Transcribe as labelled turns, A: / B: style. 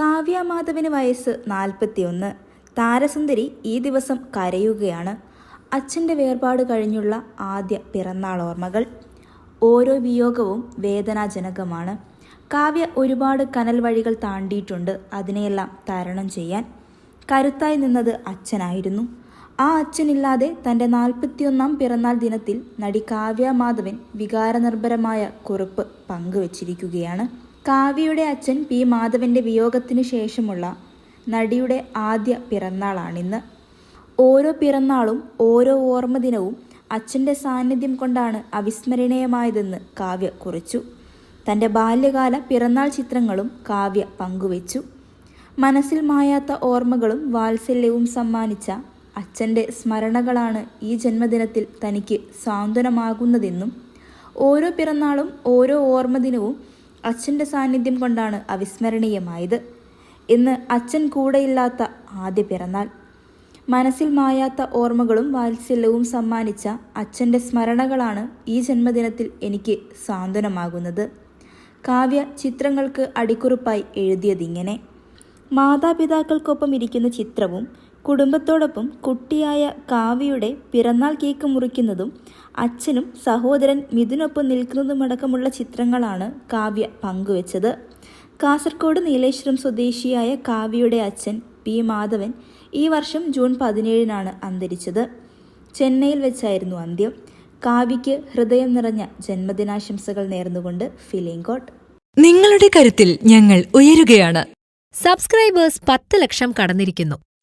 A: കാവ്യ മാധവന് വയസ്സ് നാൽപ്പത്തിയൊന്ന്. താരസുന്ദരി ഈ ദിവസം കരയുകയാണ്. അച്ഛന്റെ വേർപാട് കഴിഞ്ഞുള്ള ആദ്യ പിറന്നാൾ ഓർമ്മകൾ. ഓരോ വിയോഗവും വേദനാജനകമാണ്. കാവ്യ ഒരുപാട് കനൽ വഴികൾ താണ്ടിയിട്ടുണ്ട് അതിനെയെല്ലാം തരണം ചെയ്യാൻ. കരുത്തായി നിന്നത് അച്ഛനായിരുന്നു. ആ അച്ഛനില്ലാതെ തന്റെ നാൽപ്പത്തിയൊന്നാം പിറന്നാൾ ദിനത്തിൽ നടി കാവ്യ മാധവൻ വികാരനിർഭരമായ കുറിപ്പ് പങ്കുവച്ചിരിക്കുകയാണ്. കാവ്യയുടെ അച്ഛൻ പി മാധവന്റെ വിയോഗത്തിന് ശേഷമുള്ള നടിയുടെ ആദ്യ പിറന്നാളാണിന്ന്. ഓരോ പിറന്നാളും ഓരോ ഓർമ്മ ദിനവും അച്ഛന്റെ സാന്നിധ്യം കൊണ്ടാണ് അവിസ്മരണീയമായതെന്ന് കാവ്യ കുറിച്ചു. തന്റെ ബാല്യകാല പിറന്നാൾ ചിത്രങ്ങളും കാവ്യ പങ്കുവച്ചു. മനസ്സിൽ മായാത്ത ഓർമ്മകളും വാത്സല്യവും സമ്മാനിച്ച അച്ഛന്റെ സ്മരണകളാണ് ഈ ജന്മദിനത്തിൽ തനിക്ക് സാന്ത്വനമാകുന്നതെന്നും ഓരോ പിറന്നാളും ഓരോ ഓർമ്മ ദിനവും അച്ഛന്റെ സാന്നിധ്യം കൊണ്ടാണ് അവിസ്മരണീയമായത്. ഇന്ന് അച്ഛൻ കൂടെയില്ലാത്ത ആദ്യ പിറന്നാൾ. മനസ്സിൽ മായാത്ത ഓർമ്മകളും വാത്സല്യവും സമ്മാനിച്ച അച്ഛന്റെ സ്മരണകളാണ് ഈ ജന്മദിനത്തിൽ എനിക്ക് സാന്ത്വനമാകുന്നത്. കാവ്യ ചിത്രങ്ങൾക്ക് അടിക്കുറിപ്പായി എഴുതിയതിങ്ങനെ. മാതാപിതാക്കൾക്കൊപ്പം ഇരിക്കുന്ന ചിത്രവും കുടുംബത്തോടൊപ്പം കുട്ടിയായ കാവ്യയുടെ പിറന്നാൾ കേക്ക് മുറിക്കുന്നതും അച്ഛനും സഹോദരൻ മിഥുനൊപ്പം നിൽക്കുന്നതുമടക്കമുള്ള ചിത്രങ്ങളാണ് കാവ്യ പങ്കുവച്ചത്. കാസർഗോഡ് നീലേശ്വരം സ്വദേശിയായ കാവ്യയുടെ അച്ഛൻ പി മാധവൻ ഈ വർഷം ജൂൺ പതിനേഴിനാണ് അന്തരിച്ചത്. ചെന്നൈയിൽ വെച്ചായിരുന്നു അന്ത്യം. കാവ്യയ്ക്ക് ഹൃദയം നിറഞ്ഞ ജന്മദിനാശംസകൾ നേർന്നുകൊണ്ട് ഫിലിംകോട്ട്
B: നിങ്ങളുടെ കരുത്തിൽ ഞങ്ങൾ ഉയരുകയാണ്.
C: സബ്സ്ക്രൈബേഴ്സ് പത്ത് ലക്ഷം കടന്നിരിക്കുന്നു.